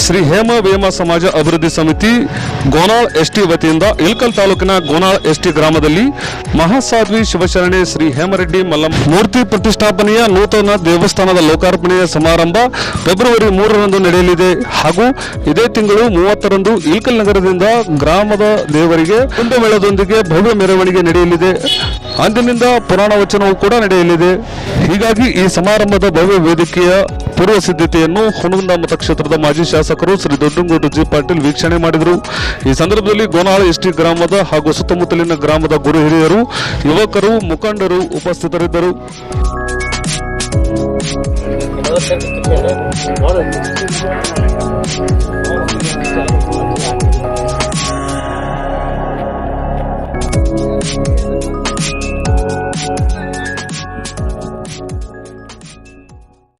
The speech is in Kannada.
ಶ್ರೀ ಹೇಮ ವೇಮ ಸಮಾಜ ಅಭಿವೃದ್ಧಿ ಸಮಿತಿ ಗೋನಾಳ್ ಎಸ್ಟಿ ವತಿಯಿಂದ ಇಲ್ಕಲ್ ತಾಲೂಕಿನ ಗೋನಾಳ್ ಎಸ್ಟಿ ಗ್ರಾಮದಲ್ಲಿ ಮಹಾಸಾಧ್ವಿ ಶಿವಶರಣೆ ಶ್ರೀ ಹೇಮರೆಡ್ಡಿ ಮಲ್ಲಮ್ಮ ಮೂರ್ತಿ ಪ್ರತಿಷ್ಠಾಪನೆಯ ನೂತನ ದೇವಸ್ಥಾನದ ಲೋಕಾರ್ಪಣೆಯ ಸಮಾರಂಭ ಫೆಬ್ರವರಿ ಮೂರರಂದು ನಡೆಯಲಿದೆ. ಹಾಗೂ ಇದೇ ತಿಂಗಳು ಮೂವತ್ತರಂದು ಇಲ್ಕಲ್ ನಗರದಿಂದ ಗ್ರಾಮದ ದೇವರಿಗೆ ಕುಂಭಮೇಳದೊಂದಿಗೆ ಭವ್ಯ ಮೆರವಣಿಗೆ ನಡೆಯಲಿದೆ. ಅಂದಿನಿಂದ ಪುರಾಣ ವಚನವೂ ಕೂಡ ನಡೆಯಲಿದೆ. ಹೀಗಾಗಿ ಈ ಸಮಾರಂಭದ ಭವ್ಯ ವೇದಿಕೆಯ ಪೂರ್ವ ಸಿದ್ಧತೆಯನ್ನು ಹುಣಗುಂದ ಮತಕ್ಷೇತ್ರದ ಮಾಜಿ ಶಾಸಕರು ಶ್ರೀ ದೊಡ್ಡಂಗೂಡು ಜಿ ಪಾಟೀಲ್ ವೀಕ್ಷಣೆ ಮಾಡಿದರು. ಈ ಸಂದರ್ಭದಲ್ಲಿ ಗೋನಾಳ ಎಸ್ಟಿ ಗ್ರಾಮದ ಹಾಗೂ ಸುತ್ತಮುತ್ತಲಿನ ಗ್ರಾಮದ ಗುರು ಹಿರಿಯರು, ಯುವಕರು, ಮುಖಂಡರು ಉಪಸ್ಥಿತರಿದ್ದರು. Thank